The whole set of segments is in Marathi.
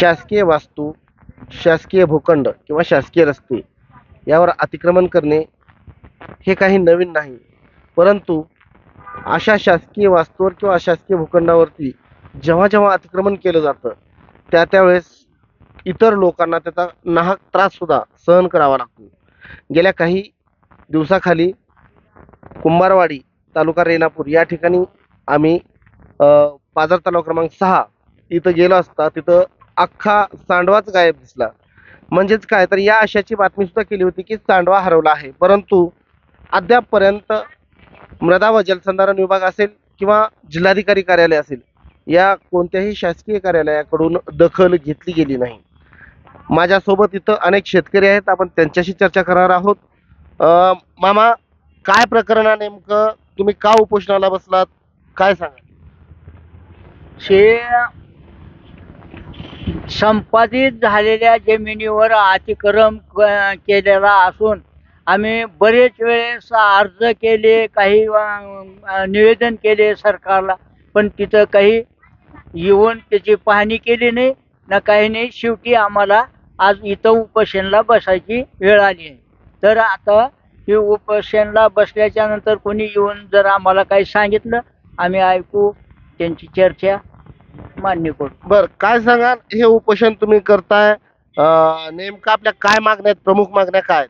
शासकीय वास्तू शासकीय भूखंड किंवा शासकीय रस्ते यावर अतिक्रमण करणे हे काही नवीन नाही. परंतु अशा शासकीय वास्तूवर किंवा अशासकीय भूखंडावरती जेव्हा जेव्हा अतिक्रमण केलं जातं त्या त्यावेळेस इतर लोकांना त्याचा नाहक त्राससुद्धा सहन करावा लागतो. गेल्या काही दिवसाखाली कुंभारवाडी तालुका रेणापूर या ठिकाणी आम्ही अ, पाझर तलाव क्रमांक सहा इथं गेलो असता तिथं अख्खा सांडवाच गायब दिसला. म्हणजेच काय? तर या अशाची बातमी सुद्धा केली होती की सांडवा हरवला आहे. परंतु अद्यापपर्यंत मृदा व जलसंधारण विभाग असेल किंवा जिल्हाधिकारी कार्यालय असेल या कोणत्याही शासकीय कार्यालयाकडून दखल घेतली गेली नाही. माझ्यासोबत इथं अनेक शेतकरी आहेत. आपण त्यांच्याशी चर्चा करणार आहोत. मामा काय प्रकरण नेमकं? तुम्ही का उपोषणाला बसलात? काय सांगा शे संपादित झालेल्या जमिनीवर अतिक्रम क- केलेला असून आम्ही बरेच वेळेस अर्ज केले काही निवेदन केले सरकारला पण तिथं काही येऊन त्याची पाहणी केली नाही ना काही नाही शेवटी आम्हाला आज इथं उपोषणला बसायची वेळ आली आहे. तर आता हे उपोषणला बसल्याच्या नंतर कोणी येऊन जर आम्हाला काही सांगितलं आम्ही ऐकू त्यांची चर्चा मान्य करू. बर काय सांगाल? हे उपोषण तुम्ही करताय. अ, नेमकं आपल्या काय मागण्या आहेत? प्रमुख मागण्या काय आहेत?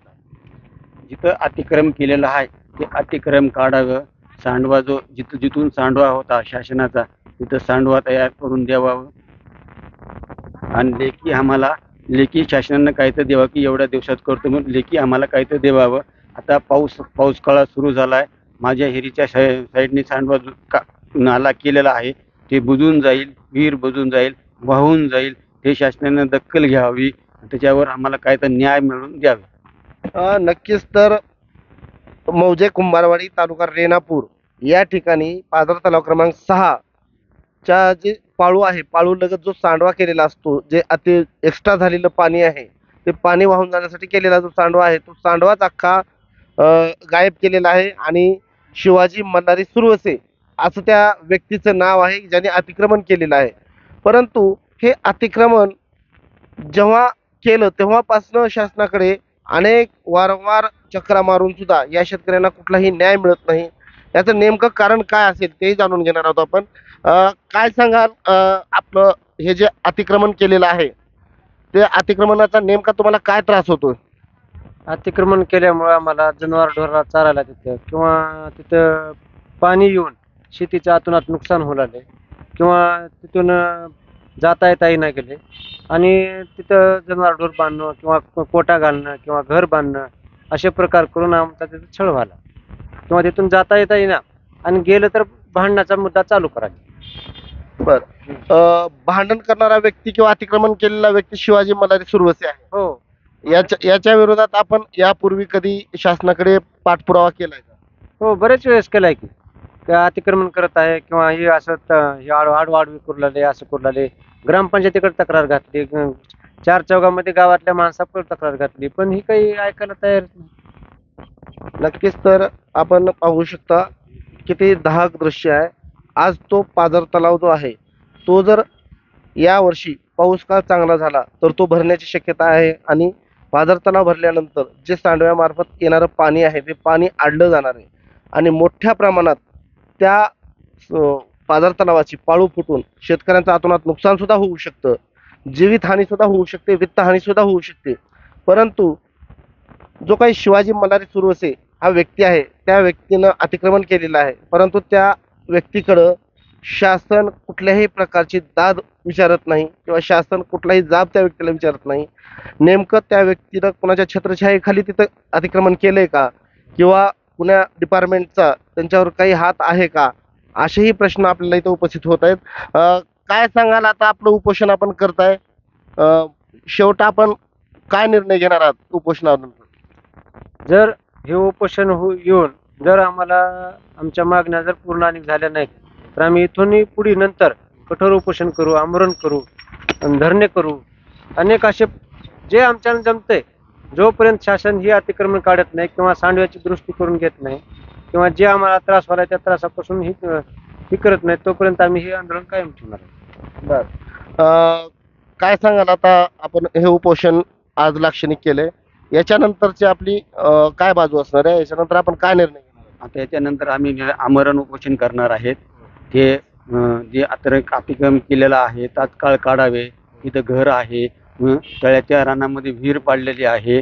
जिथं अतिक्रम केलेलं आहे ते अतिक्रम काढावं. सांडवा जो जिथं जिथून सांडवा होता शासनाचा तिथं सांडवा तयार करून द्यावावं. आणि लेखी आम्हाला लेखी शासनानं काय तर द्यावं की एवढ्या दिवसात करतो म्हणून लेखी आम्हाला काय तर द्यावावं आता पाऊस पाऊस काळा सुरू झाला आहे माझ्या हिरीच्या साई साईडने सांडवा जो का नाला केलेला आहे ते बुजून जाईल विहीर बुजून जाईल वाहून जाईल हे शासनानं दखल घ्यावी. त्याच्यावर आम्हाला काय तर न्याय मिळवून द्यावे. नक्कीच तर मौजे कुंभारवाडी तालुका रेणापूर या ठिकाणी पाझर तलाव क्रमांक सहा च्या जे पाळू आहे पाळू लगत जो सांडवा केलेला असतो जे अति एक्स्ट्रा झालेलं पाणी आहे ते पाणी वाहून जाण्यासाठी केलेला जो सांडवा आहे तो सांडवाच अख्खा गायब केलेला आहे आणि शिवाजी मल्हारी सुरवसे असं त्या व्यक्तीचं नाव आहे ज्याने अतिक्रमण केलेलं आहे. परंतु हे अतिक्रमण जेव्हा केलं तेव्हापासनं शासनाकडे अनेक वारंवार चक्रा मारून सुद्धा या शेतकऱ्यांना कुठलाही न्याय मिळत नाही. याचं नेमकं कारण काय असेल तेही जाणून घेणार आहोत आपण. काय सांगाल आपलं हे जे अतिक्रमण केलेलं आहे ते अतिक्रमणाचा नेमका तुम्हाला काय त्रास होतो अतिक्रमण केल्यामुळे आम्हाला जनावर ढोराला चारायला तिथं किंवा तिथं पाणी येऊन शेतीच्या आतूनात नुकसान होऊ लागले. किंवा तिथून जाता येता येईना गेले. आणि तिथं जनावर ढोर बांधणं किंवा कोटा घालणं किंवा घर बांधणं असे प्रकार करून आमचा तिथं छळ व्हायला. किंवा तिथून जाता येता येईना. आणि गेलं तर भांडणाचा मुद्दा चालू करायचा बर. भांडण करणारा व्यक्ती किंवा अतिक्रमण केलेला व्यक्ती शिवाजी मल्हारी सुरवसे आहे. हो. याच्या याच्या विरोधात आपण यापूर्वी कधी शासनाकडे पाठपुरावा केलाय का? हो बरेच वेळेस केलाय की. अतिक्रमण करत आहे किंवा हे असं त- हे आडवाडवी करू लागले असं करू लागले ग्रामपंचायतीकडे तक्रार घातली. चार चौघामध्ये गावातल्या माणसाकडे तक्रार घातली. पण ही काही ऐकायला तयार नाही. नक्कीच तर आपण पाहू शकता किती दाहक दृश्य आहे. आज तो पाझर तलाव जो आहे तो जर या वर्षी पाऊस का चांगला झाला तर तो भरण्याची शक्यता आहे. आणि पाझर तलाव भरल्यानंतर जे सांडव्यामार्फत येणारं पाणी आहे ते पाणी आडलं जाणार आहे. आणि मोठ्या प्रमाणात त्या अं, पाझर तलावाची पाळू फुटून शेतकऱ्यांचं आतोनात नुकसान सुद्धा होऊ शकतं. जीवितहानी सुद्धा होऊ शकते वित्तहानी सुद्धा होऊ शकते. परंतु जो काही शिवाजी मल्हारी सुरवसे हा व्यक्ती आहे त्या व्यक्तीनं अतिक्रमण केलेलं आहे. परंतु त्या व्यक्तीकडं शासन कुठल्याही प्रकारची दाद विचारत नाही किंवा शासन कुठलाही जाब त्या व्यक्तीला विचारत नाही. नेमकं त्या व्यक्तीनं कुणाच्या छत्रछायेखाली तिथं अतिक्रमण केलंय का? किंवा कुण्या डिपार्टमेंटचा त्यांच्यावर काही हात आहे का? असेही प्रश्न आपल्याला इथं उपस्थित होत आहेत. काय सांगाल आता आपलं उपोषण आपण करताय? शेवट शेवटा आपण काय निर्णय घेणार आहात उपोषणानंतर जर हे उपोषण हो येऊन जर आम्हाला आमच्या मागण्या जर पूर्ण आणि झाल्या नाहीत तर आम्ही इथूनही पुढे नंतर कठोर उपोषण करू आमरण करू धरणे करू. अनेक असे जे आमच्यानं जमतंय जोपर्यंत शासन ही अतिक्रमण काढत नाही किंवा सांडव्याची दुरुस्ती करून घेत नाही किंवा जे आम्हाला त्रास व्हायला त्या त्रासापासून ही ही करत नाही तोपर्यंत आम्ही हे आंदोलन कायम ठेवणार आहे. बर. अं, काय सांगाल आता आपण हे उपोषण आज लाक्षणिक केलंय याच्यानंतरची आपली अं, काय बाजू असणार आहे? याच्यानंतर आपण काय निर्णय घेणार आता याच्यानंतर आम्ही नि- आमरण उपोषण करणार आहेत ते अं, जे अतिरेक अतिक्रम केलेलं आहे तात्काळ काढावे इथं घर आहे तळ्याच्या रानामध्ये विहीर पाडलेली आहे.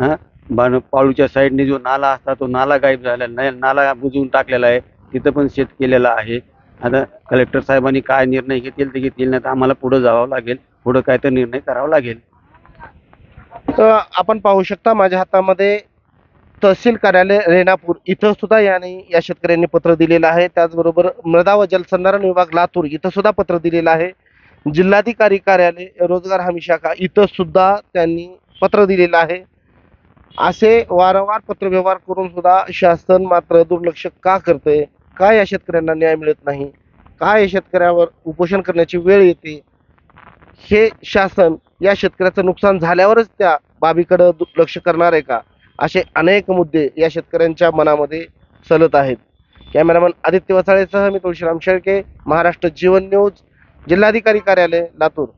हं, बाण पाळूच्या साईडने जो नाला असता तो नाला गायब झालेला नाही. नाला बुजवून टाकलेला आहे. तिथं पण शेत केलेलं आहे. आता कलेक्टर साहेबांनी काय निर्णय घेतील ते घेतील नाही तर आम्हाला पुढं जावं लागेल. पुढं काय तर निर्णय करावा लागेल. तर आपण पाहू शकता माझ्या हातामध्ये तहसील कार्यालय रेणापूर इथं सुद्धा याने या शेतकऱ्यांनी पत्र दिलेलं आहे. त्याचबरोबर मृदा व जलसंधारण विभाग लातूर इथं सुद्धा पत्र दिलेलं आहे. जिल्हाधिकारी कार्यालय रोजगार हमी शाखा इथं सुद्धा त्यांनी पत्र दिलेलं आहे. असे वारंवार पत्रव्यवहार करून सुद्धा शासन मात्र दुर्लक्ष का करतंय? का या शेतकऱ्यांना न्याय मिळत नाही? का या शेतकऱ्यावर उपोषण करण्याची वेळ येते? हे शासन या शेतकऱ्याचं नुकसान झाल्यावरच त्या बाबीकडे दुर्लक्ष करणार आहे का? असे अनेक मुद्दे या शेतकऱ्यांच्या मनामध्ये सलत आहेत. कॅमेरामन आदित्य वसाळेसह मी तुळशीराम शेळके महाराष्ट्र जीवन न्यूज जिल्हाधिकारी कार्यालय लातूर.